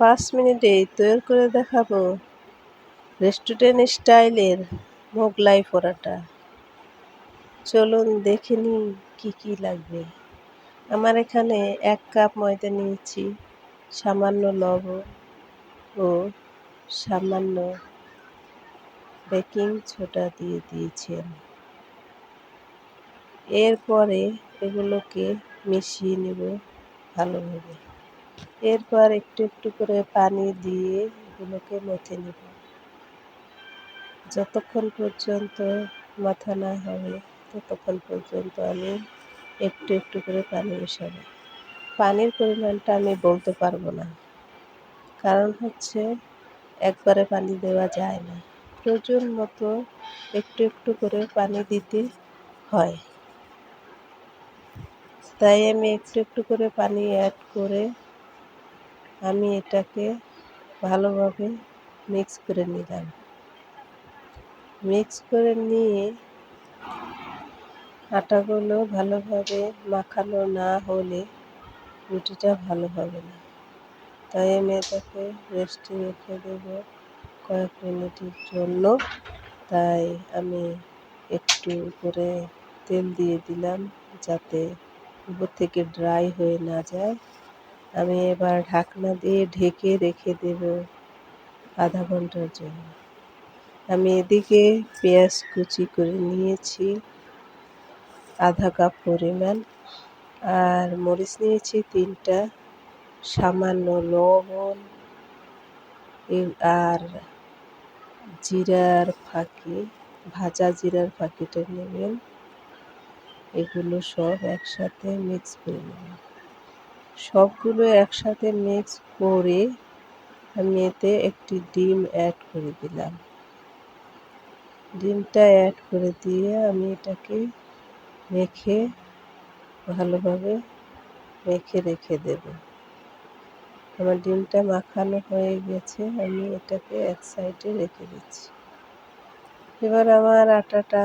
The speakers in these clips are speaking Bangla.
পাঁচ মিনিটেই তৈরি করে দেখাবো রেস্টুরেন্ট স্টাইলের মোগলাই পরোটা। চলুন দেখে নিই কী কী লাগবে। আমার এখানে এক কাপ ময়দা নিয়েছি, সামান্য লবণ ও সামান্য বেকিং ছোটা দিয়ে দিয়েছেন। এরপরে এগুলোকে মিশিয়ে নেব ভালোভাবে। এরপর একটু একটু করে পানি দিয়ে এগুলোকে মথে নেব। যতক্ষণ পর্যন্ত মাথা না হবে, ততক্ষণ পর্যন্ত আমি একটু একটু করে পানি মেশাবো। পানির পরিমাণটা আমি বলতে পারব না, কারণ হচ্ছে একবারে পানি দেওয়া যায় না। প্রয়োজন মতো একটু একটু করে পানি দিতে হয়। তাই আমি একটু একটু করে পানি অ্যাড করে আমি এটাকে ভালোভাবে মিক্স করে নিলাম। মিক্স করে নিয়ে আটাগুলো ভালোভাবে মাখানো না হলে রুটিটা ভালো হবে না। তাই আমি এটাকে রেস্টে রেখে দেব কয়েক মিনিটের জন্য। তাই আমি একটু করে তেল দিয়ে দিলাম যাতে উপর থেকে ড্রাই হয়ে না যায়। আমি এবার ঢাকনা দিয়ে ঢেকে রেখে দেব আধা ঘণ্টার জন্য। আমি এদিকে পেঁয়াজ কুচি করে নিয়েছি, আধা কাপ পরিমাণ, আর মরিচ নিয়েছি তিনটা, সামান্য লবণ আর জিরার ফাঁকি, ভাজা জিরার ফাঁকিটা নেবেন। এগুলো সব একসাথে মিক্স করে নেবেন। সবগুলো একসাথে মিক্স করে আমি এতে একটি ডিম অ্যাড করে দিলাম। ডিমটা অ্যাড করে দিয়ে আমি এটাকে মেখে ভালোভাবে মেখে রেখে দেব। আমার ডিমটা মাখানো হয়ে গেছে, আমি এটাকে এক সাইডে রেখে দিচ্ছি। এবার আমার আটাটা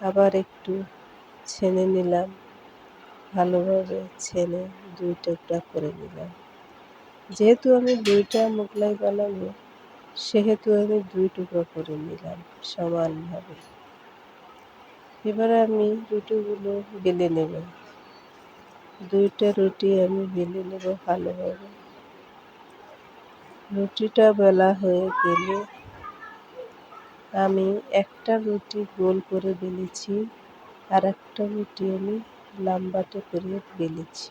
আবার একটু ছেনে নিলাম। ভালোভাবে ছেনে দুই টুকরা করে নিলাম। যেহেতু আমি দুইটা মোগলাই বানাবো, সেহেতু আমি দুই টুকরো করে নিলাম সমানভাবে। এবার আমি রুটিগুলো বেলে নেব। দুইটা রুটি আমি বেলে নেব ভালোভাবে। রুটিটা বেলা হয়ে গেলে আমি একটা রুটি গোল করে বেলেছি আর একটা রুটি আমি লাম্বাটে করে বেলেছি।